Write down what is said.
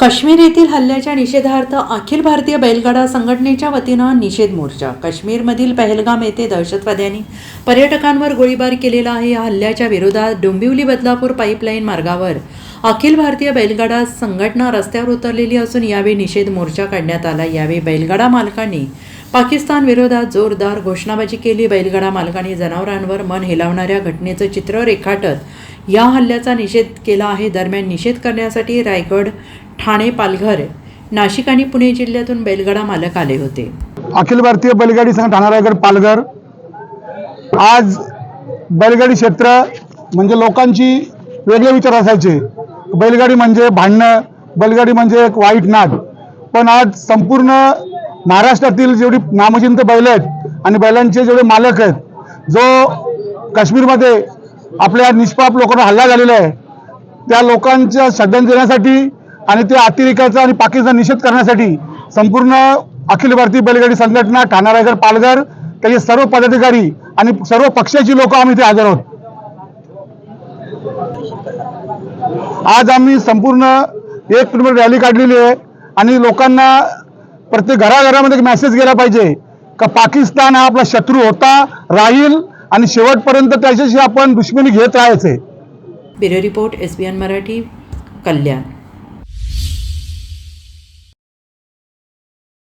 काश्मीर येथील हल्ल्याच्या निषेधार्थ अखिल भारतीय बैलगाडा संघटनेच्या वतीनं निषेध मोर्चा. काश्मीरमधील पहलगाम येथे दहशतवाद्यांनी पर्यटकांवर गोळीबार केलेला आहे. या हल्ल्याच्या विरोधात डोंबिवली बदलापूर पाईपलाईन मार्गावर अखिल भारतीय बैलगाडा संघटना रस्त्यावर उतरलेली असून यावेळी निषेध मोर्चा काढण्यात आला. यावेळी बैलगाडा मालकांनी पाकिस्तान विरोधात जोरदार घोषणाबाजी केली. बैलगाडा मालकांनी जनावरांवर मन हेलावणाऱ्या घटनेचं चित्र रेखाटत या हल्ल्याचा निषेध केला आहे. दरम्यान निषेध करण्यासाठी रायगड ठाणे पालघर नाशिक आणि पुणे जिल्ह्यातून बैलगाडा मालक आले होते. अखिल भारतीय बैलगाडी संघ ठाणा रायगड पालघर. आज बैलगाडी क्षेत्र म्हणजे लोकांची वेगळे विचार असायचे. बैलगाडी म्हणजे भांडणं बैलगाडी म्हणजे एक वाईट नाद. पण आज संपूर्ण महाराष्ट्रातील जेवढी नामचिंत बैल आहेत आणि बैलांचे जेवढे मालक आहेत जो काश्मीरमध्ये आपल्या निष्पाप लोकांना हल्ला झालेला आहे त्या लोकांच्या श्रद्धांजली देण्यासाठी आणि त्या अतिरेकाचा आणि पाकिस्तान निषेध करण्यासाठी संपूर्ण अखिल भारतीय बैलगाडी संघटना ठाणा रायगड पालघर त्याचे सर्व पदाधिकारी आणि सर्व पक्षाची लोक आम्ही इथे हजर आहोत. आज आम्ही संपूर्ण एक किलोमीटर रॅली काढलेली आहे आणि लोकांना प्रत्येक घराघरामध्ये एक मेसेज गेला पाहिजे का पाकिस्तान हा आपला शत्रू होता राहील आणि शेवटपर्यंत त्याच्याशी आपण दुश्मनी घेत राहायचे. Bureau report S B N Marathi Kalyan.